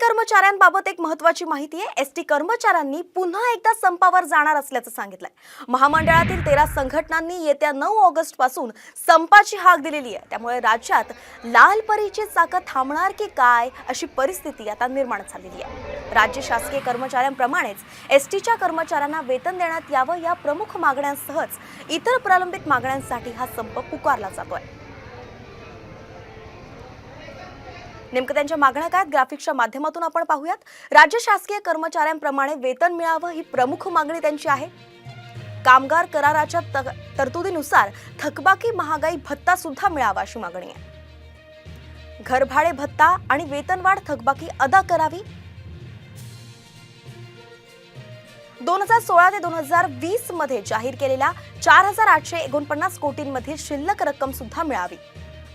कर्मचाऱ्यांबाबत एक महत्वाची माहिती आहे. एस टी कर्मचाऱ्यांनी पुन्हा एकदा संपावर जाणार असल्याचं सांगितलंय. महामंडळातील तेरा संघटनांनी येत्या नऊ ऑगस्टपासून संपाची हाक दिलेली आहे. त्यामुळे राज्यात लाल परीची चाकं थांबणार की काय अशी परिस्थिती आता निर्माण झालेली आहे. राज्य शासकीय कर्मचाऱ्यांप्रमाणेच एस टीच्या कर्मचाऱ्यांना वेतन देण्यात यावं या प्रमुख मागण्यांसहच इतर प्रलंबित मागण्यांसाठी हा संप पुकारला जातोय. नेमकं त्यांच्या मागण्या काय आहेत? ग्राफिक्सच्या माध्यमातून आपण पाहूयात. राज्य शासकीय कर्मचाऱ्यांप्रमाणे वेतन मिळावं ही प्रमुख मागणी त्यांची आहे. कामगार कराराच्या तरतुदीनुसार थकबाकी महागाई भत्ता सुद्धा मिळावा अशी मागणी आहे. घरभाडे भत्ता आणि वेतनवाढ थकबाकी अदा करावी. दोन हजार सोळा ते दोन हजार वीसमध्ये जाहीर केलेल्या चार हजार आठशे एकोणपन्नास कोटींमधील शिल्लक रक्कम सुद्धा मिळावी.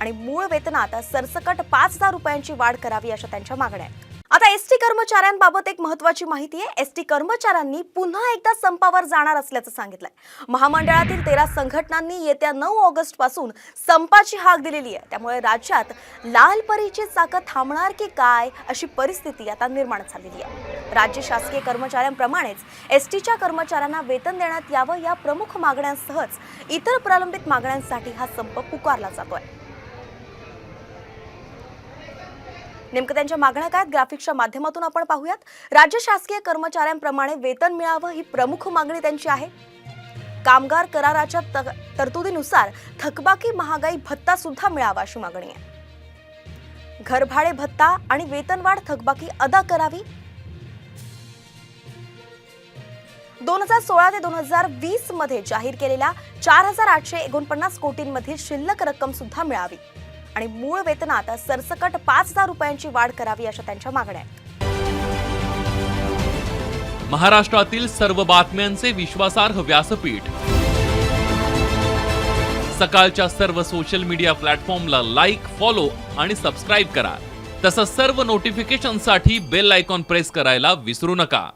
आणि मूळ वेतनात सरसकट पाच हजार रुपयांची वाढ करावी अशा त्यांच्या मागण्या आहेत. आता एस टी कर्मचाऱ्यांबाबत एक महत्वाची माहिती आहे. एस टी कर्मचाऱ्यांनी पुन्हा एकदा संपावर जाणार असल्याचं सांगितलंय. महामंडळातील तेरा संघटनांनी येत्या नऊ ऑगस्टपासून संपाची हाक दिलेली आहे. त्यामुळे राज्यात लाल परीची चाकं थांबणार की काय अशी परिस्थिती आता निर्माण झालेली आहे. राज्य शासकीय कर्मचाऱ्यांप्रमाणेच एस टीच्या कर्मचाऱ्यांना वेतन देण्यात यावं या प्रमुख मागण्यांसहच इतर प्रलंबित मागण्यांसाठी हा संप पुकारला जातोय. नेमकं त्यांच्या मागण्या काय आहेत? ग्राफिक्सच्या माध्यमातून आपण पाहूयात. राज्य शासकीय कर्मचाऱ्यांप्रमाणे वेतन मिळावं ही प्रमुख मागणी त्यांची आहे. कामगार कराराच्या तरतुदीनुसार थकबाकी महागाई भत्ता सुद्धा मिळावा अशी मागणी आहे. घरभाडे भत्ता आणि वेतनवाढ थकबाकी अदा करावी. दोन हजार सोळा ते दोन हजार वीसमध्ये जाहीर केलेल्या चार हजार आठशे एकोणपन्नास कोटींमधील शिल्लक रक्कम सुद्धा मिळावी. आणि मूळ वेतनात सरसकट पाच हजार रुपयांची वाढ करावी अशा त्यांच्या मागण्या आहेत. महाराष्ट्रातील सर्व बातम्यांचे विश्वासार्ह व्यासपीठ. सकाळच्या सर्व सोशल मीडिया प्लॅटफॉर्मला लाईक फॉलो आणि सबस्क्राईब करा. तसंच सर्व नोटिफिकेशनसाठी बेल आयकॉन प्रेस करायला विसरू नका.